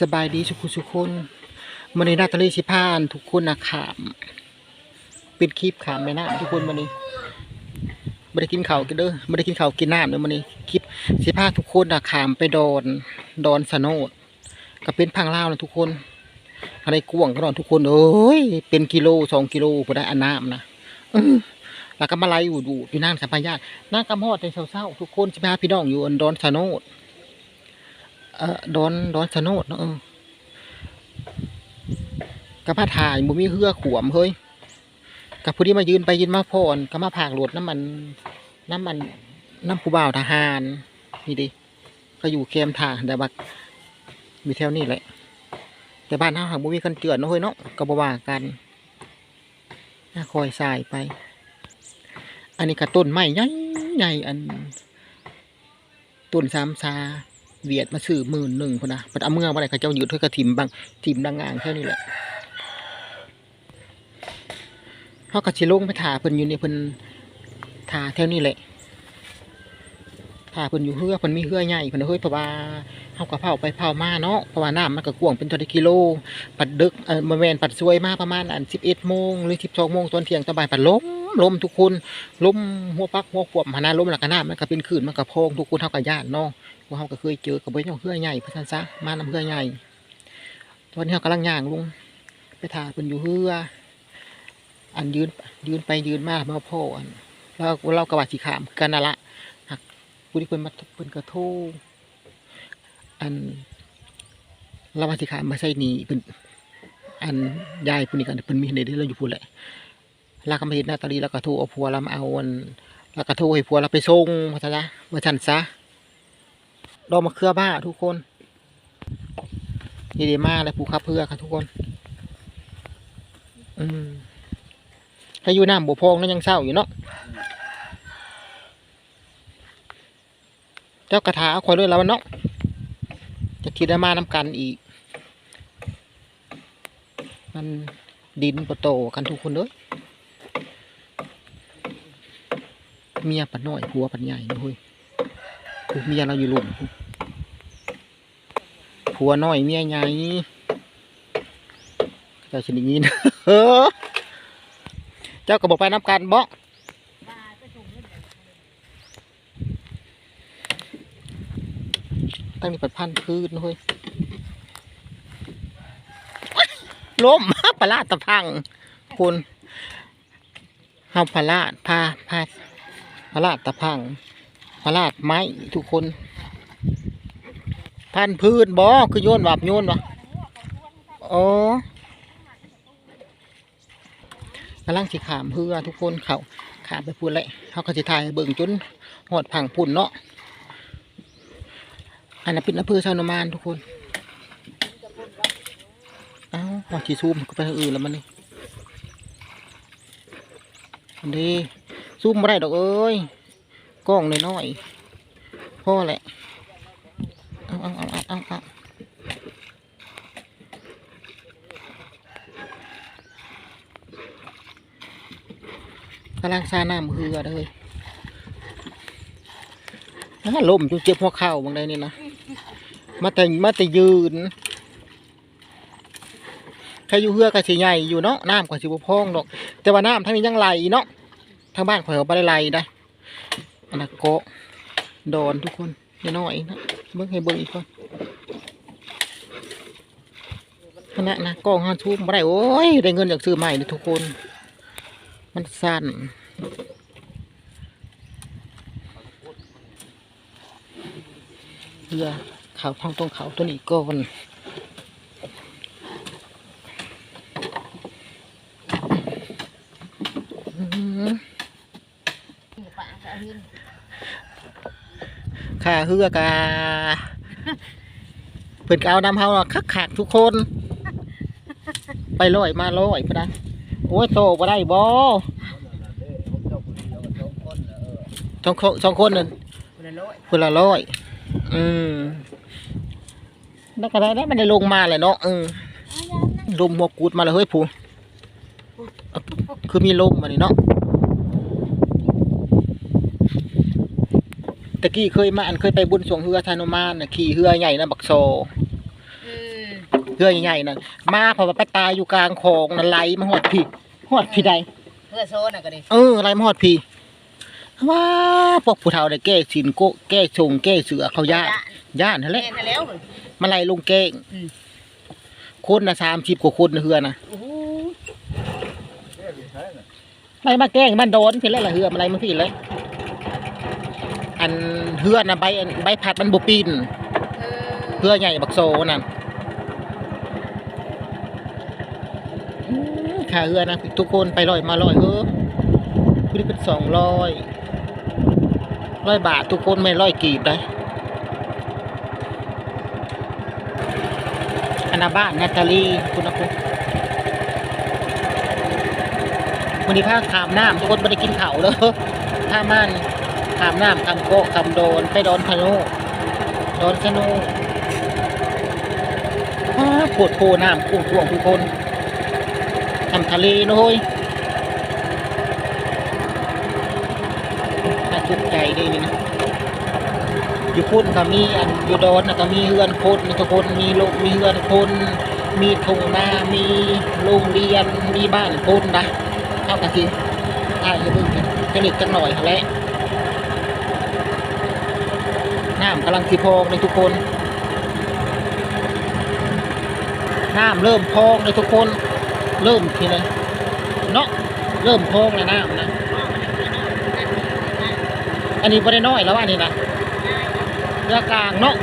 สบายดีทุกคนทุกคนมันนี้นาตาลีสิพานทุกคนนะขามปิดคลิปขามแม่น้ำทุกคนมันนี้ไม่ได้กินข้าวกันเด้อไม่ได้กินข้าวกินน้ำเด้อมันนี้คลิปสิพาทุกคนนะขามไปดอนดอนสโนดก็เป็นพังเล่านะทุกคนอะไรกวงก็ดอนทุกคนเอ้ยเป็นกิโลสองกิโลพอได้อันน้ำนะแล้วก็มาไล่อยู่ดูอยู่นั่งสัมภาษณ์นั่งกำฮอดในเศร้าๆทุกคนสิพาพี่น้องอยู่อันดอนสโนด เออดอนดอนสะโนดเนาะเออกระพาถ่ายบ่มีเหือขวมเฮ้ยกับผู้ที่มายืนไปยืนมาพอนก็มาผากรถน้ำมัน น้ำมัน น้ำผู้บ่าวทหารนี่ดิก็อยู่เคมทางแต่บักมีแถวนี้แหละ แต่บ้านเฮาหางบ่มีกันเจือนเนะเฮ้ยเนาะก็บ่ว่ากันน่าคอยสายไป อันนี้ก็ต้นไม้ใหญ่ใหญ่อันต้นสามซา เวียดมาซื้อหมื่นหนึ่งคนนะปัดเอาเมื่อวันไหนเขาเจ้าหยุดเพื่อกระถิมบางถิมดังงานแค่นี้แหละเขากระชิลงไปถ่าเพิ่นอยู่ในเพิ่นถ่าแถวนี้แหละถ่าเพิ่นอยู่เฮือเพิ่นมีเฮือใหญ่เพิ่นเฮ้ยเพราะว่าเขาก็เผาไปเผามาเนาะเพราะว่าน้ำมันก็กว้างเป็นตัวกิโล ปัดดึกเออมาแมนปัดซวยมาประมาณอันสิบเอ็ดโมงหรือสิบสองโมงตอนเที่ยงตอนบ่ายปัดล้ม ล้มทุกคนล้มหัวปักหัวขวบหานาล้มหลักกระน้ำมันก็เป็นขื่นมันก็พองทุกคนเท่ากับญาติเนาะพวกเขาก็เคยเจอกับเบิ้ลเพื่อใหญ่พระทันซะมานำเพื่อใหญ่ตอนนี้เขากำลังย่างลุงไปถ่ายเป็นอยู่เพื่ออันยืนยืนไปยืนมาเมาพ่ออันแล้วเรากระบาดสีขามกันนั่นละหักผู้ที่เพิ่นมาเพิ่นกระโทษอันเรามาสีขามมาใส่หนีเป็นอันยายผู้นี้กันเพิ่นมีในที่เราอยู่พูดแหละ เราก็มาเห็นนาตาดีแล้วก็ทรเอาผัวเรามาเอาอันแล้วก็ทรให้ผัวเราไปส่งพระทันซะพระทันซะดอกมะเขือบ้าทุกคนนี่ดีมากเลยภูคับเพื่อค่ะทุกคน อืมถ้าอยู่น้ำบัวพองนั่นยังเศร้าอยู่เนาะเจ้ากระถาคอยด้วยแล้วเนาะจะคิดได้มาน้ำกันอีก มันดินปะโตกันทุกคนเลย เมียปัดน้อยผัวปัดใหญ่นะเฮ้ยผู้เมียเราอยู่หลุมผัวน้อยเมียใหญ่เจ้าชนิดนี้นะเออเจ้าก็บอกไปนับกันบ่ตั้งนี่ปัดพันพืชนะเฮ้ยล้มปลาลาดตะพังคุณเฮาปลาลาดพาพา ปลาลาดตะพังพระราชไม้ทุกคนพันพืชบ่คือโยนแบบโยนวะโอ้กำลังสิขามเพื่อทุกคนเขาขามไปพูดเลยเขาก็จะถ่ายเบิ่งจนหอดผังพุ่นเนาะอันนั้นเป็นอำเภอชาวนมานทุกคนเอ้าหอดชีซูมก็ไปทางอื่นแล้วมันนี่อันนี้ ซูมไม่ได้ดอกเอ้ยกล้องน้อยพ่อแหละเอาเอาเอาเอาเอากำลังซาน้ำเหือเลยน่าลมจุเจ็บหัวเข่าบางใดนี่นะมาแต่มาแต่ยืนใครอยู่เหือก็สิใหญ่อยู่เนาะน้ำก็สิบพองดอก แต่ว่าน้ำทางนี้ยังไหลเนาะ ทางบ้านข่อยก็บ่ได้ไหลได้อันนั้นโกะดอนทุกคนน้อยนะเบิ่งให้เบิ่งอีกก่อนขณะนะกล้องฮันทูมบ่ได้โอ้ยได้เงินจากซื้อใหม่เลยทุกคน มันสั้นเพื่อเขาท้องตรงเขาตัวนี้ก่อนอื้อหือ ค่ะ เฮือกาเพิ่นก็เอานำเฮาอะคักคักทุกคน ไปลอยมาลอยพะนะโอ้ยโตบ่ได้บ่สองคนสองคนนั่นคนละร้อยอืมแล้วก็ได้ได้มันได้ลงมาเลยเนาะอืมลมหัวกูดมาเลยเฮ้ยผู้คือมีลมมานี่เนาะ ตะกี้เคยมาอันเคยไปบุญสวงเฮือทานุมานน่ะขี่เฮือใหญ่นะบักโซเออเรือใหญ่ๆน่ะมาเพอไปตายอยู่กลางคลองน่ะไหลมาฮอดพี่ฮอดพี่ใดเพื่อโซนน่ะก็ดิเออไหลมาฮอดพี่ว้าพวกผู้เฒ่าได้แก้สินโกแก้ชงแก้เสือเขาย่านย่านนั่นแหเล่ละนแล้วมาไล่ลงแก้งอืมคนน่ะ30กว่าคนน่ะเฮือน่ะโอ้โหไล่มาแกล้งมันโดนพี่แล้วล่ะเฮือมาไล่มาพี่เลยอัน เฮือนะใบใบพัดมันบ่ปีนเออเฮือใหญ่บักโซนั่นอื้อค่าเฮือนะทุกคนไปลอยมาลอยเออคือได้เป็นสองร้อยร้อยบาททุกคนไม่ร้อยกีบได้อันาบ้านนาตาลีคุณนะคุณวันนี้พาขามน้ำทุกคนไม่ได้กินเขาวเลยข้ามบ้าน ขามน้ำคำโกะคำโดนไปโดนพานุโดนสนุอ้าปวดโพน้ำกุ้งท่วงทุกคนทำทะเลนะเฮ้ยน่าจุกใจดีนี่นะ อยู่พุ่นก็มีอันอยู่โดนนะก็มีเฮือนคนนะทุกคนมีลูกมีเฮือนคนมีทุ่งนามีโรงเรียน มีบ้านคนนะเท่ากันทีถ่ายให้เบิ่งกันจะเล็กจังหน่อยแหละน้ำกำลังสิพองเลยทุกคน น้ำเริ่มพองเลยทุกคน เริ่มทีเลยเนาะเริ่มพองเลยน้ำนะ อันนี้บ่ได้น้อยแล้วว่านี่นะเรือกลางเนาะ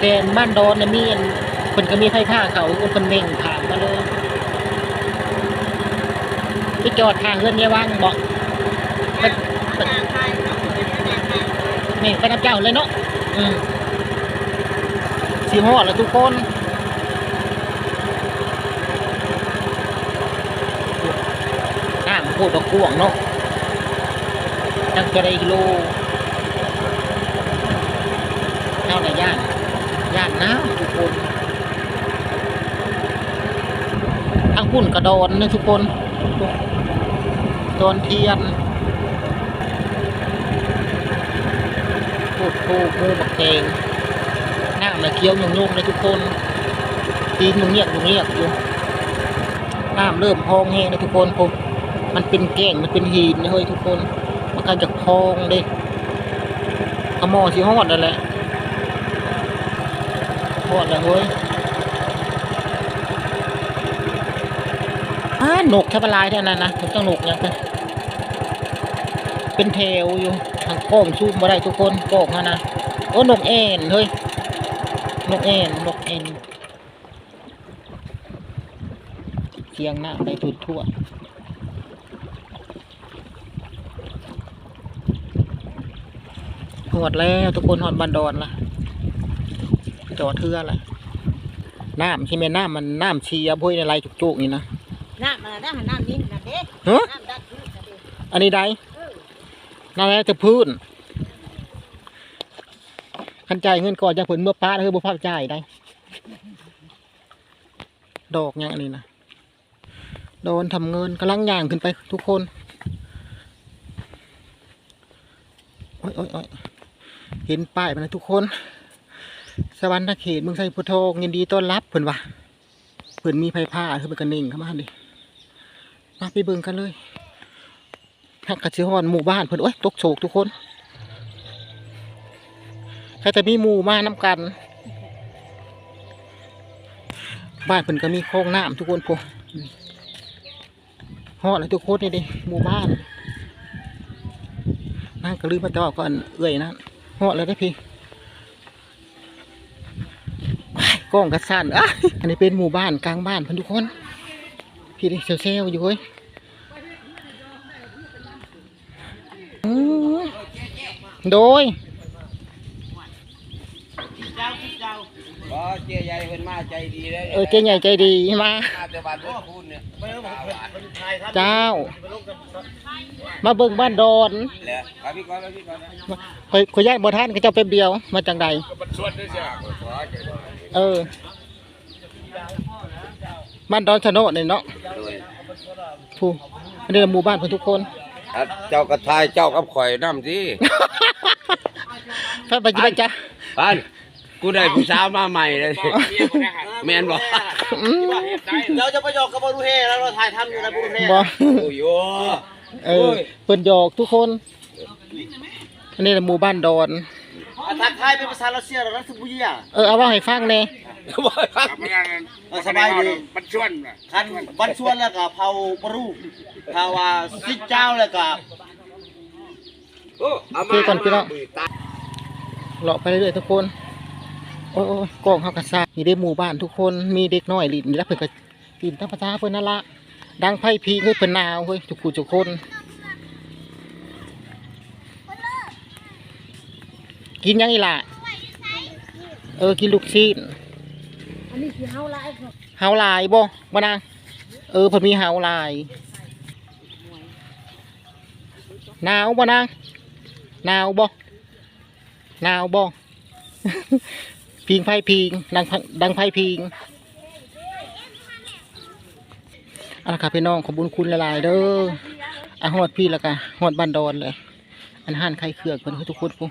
แต่บ้านดอนเนี่ยมีอันเพิ่นก็มีไฟผ้าเขาเพิ่นเม่งถามมาเลยไปจอดทางเฮือนเนี่ยว่างบอกไปไป นี่ไปน้ำเจ้าเลยเนาะอืมสีหอดแล้วทุกคนน้ำพูดดอกวงเนาะจังจะได้กิโลเท่าไหร่ย่านย่านน้ำทุกคนทางพุ่นกระโดนนะทุกคนโดนเทียน พูดโูมูบักแกงน้ำเลยเคี้ยวยุ่งๆเลยทุกคนตีนยุ่งเงียบยุ่งเงียบอยู่น้ำเริ่มพองแห้งเลยทุกคนผมมันเป็นแก้งมันเป็นหินนะเฮ้ยทุกคน มันก็จะพองเด้ขโมอสิฮอดนั่นแหละฮอดแล้วเฮ้ยอ้าหนกแทบละลายแท่นั้นนะมันต้องหนกเนี่ยเป็นแถวอยู่ ทางกล้องซูมมาได้ทุกคนกล้องนะนะโอ้นกเอ็นเฮ้ยนกเอ็นนกเอ็นเสียงหน้าไปทุดทั่วหอดแล้วทุกคนหอดบันดอนละจอดเทือละน้ำที่แม่น้ำมันน้ำเชียร์พุ้ยในไรจุกๆนี่นะน้ำมันได้หันน้ำนิ่มนะเด้ฮะน้ำดัดพื้นนะเด้อันนี้ใดเออ นั่นแหละจะพื้นขันใจเงินก่อนจะผลเมื่อป้าเฮ้ยบุพภาพใจได้ ดอกยังนี้นะโดนทำเงินกำลังย่างขึ้นไปทุกคนโอ้ยโอ้ยโอ้ยเห็นป้ายมันนะทุกคน สวรรค์เขตเมืองไทยพุทโธยินดีต้อนรับเพิ่นวะเพิ่นมีไฟผ้าคือเป็นกระนิ่งเข้ามาดิมาไปเบิ่งกันเลย ฮักกะชิฮอนหมู่บ้านเพิ่นโอ้ยตกโศกทุกคนถ้าจะมีหมู่มาน้ำกัน บ้านเพิ่นก็มีโครงน้ำทุกคนพวกฮอดเลยทุกคนนี่ดิหมู่บ้านนั่งก็ลืมมาต่อก่อนเอื่อยนะฮอดเลยได้พี่กล้องกระสันอะอันนี้เป็นหมู่บ้านกลางบ้านเพิ่อนทุกคน พี่ดิเซลๆอยู่เว้ยอืม โดยบ่เจ๊ใหญ่เพิ่นมาใจดีเลยเออเจ๊ใหญ่ใจดีมามาแต่บ้านเพิ่นพูดเนี่ยเจ้า มาเบิ่งบ้านดอนแหละเอาพี่ก่อนเอาพี่ก่อนนะคอยคอยย่านบ่ท่านก็เจ้าเป็นเดียว มาจังใดมันชวนด้วยจ้ะขอใจด้วยเออบ้านดอนชะโนดนี่เนาะโดยผู้อันนี้หมู่บ้านเพิ่นทุกคนอะเจ้ากระทายเจ้ากับข่อยน้ำสิ ไปไปจิไปจ้ะบ้านกูได้ผู้สาวมาใหม่เลยแม่นบ่อืมเราจะไปหยอกกับบรูเฮแล้วเราถ่ายทำอยู่ในบรูเฮบ่โอ้ยโอ้เออเพิ่นหยอกทุกคนอันนี้แหละหมู่บ้านดอนทักทายเป็นภาษารัสเซียหรือรัสเซียเออเอาว่าให้ฟังแหน่สบายดีบันชวนน่ะคันบันชวนแล้วก็เผาบรูถ้าว่าซิเจ้าแล้วก็คือก่อนพี่น้อง เลาะไปเรื่อยๆทุกคน โอ้ยกล้องเฮากระซากนี่ได้หมู่บ้านทุกคนมีเด็กน้อยลิ้นแล้วเพิ่นก็กินตามภาษาเพิ่นนั่นละดังไผพีเฮ้ยเพิ่นหนาวเฮ้ยทุกผู้ทุกคนกินยังอีหล่ะเออกินลูกชิ้นอันนี้คือเฮาหลายครับเฮาลายบ่บ่นางเออเพิ่นมีเฮาลายหนาวบ่นางหนาวบ่ หนาวบ่พิงไฟพิงดังไผดังไฟพิงเอาละค่ะพี่น้องขอบุญคุณละลายเด้ออาฮอดพี่ล้วก็ฮอดบ้านดอนเลย อันห้านไข่เครือกเพิ่นทุกคนพุ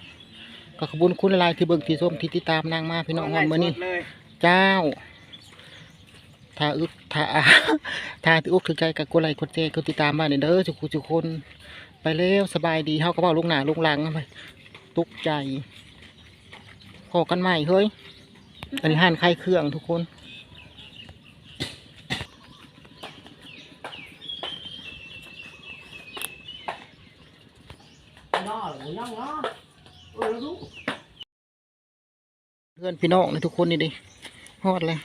ก็ขอบุญคุณละลายที่เบิ่งที่ส้มที่ติดตามนางมาพี่น้องฮอดมื้อนี้เจ้าถ้าอึกถ้าถ้าถืออกถือใจกับกดไลค์กดแชร์กดติดตามมาเด้อทุกคนทุกคน ไปแล้วสบายดีเฮาก็เว้าลงหนาลงหลังไป ตุกใจพอกันใหม่เฮ้ยอันนี้ห่านไข่เครื่องทุกคนเพื่อนพี่น้องนะทุกคนนี่ดิฮอดเลย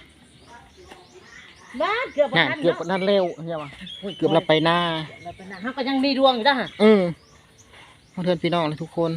บ้าเกือบบ่น่ะทันเกือบเนาะนั่นเร็วใช่ปะเกือบเราไปหน้าเราไปนะเฮาก็ยังมีดวงอยู่จ้ะฮะอืมเพื่อนพี่น้องเลยทุกคน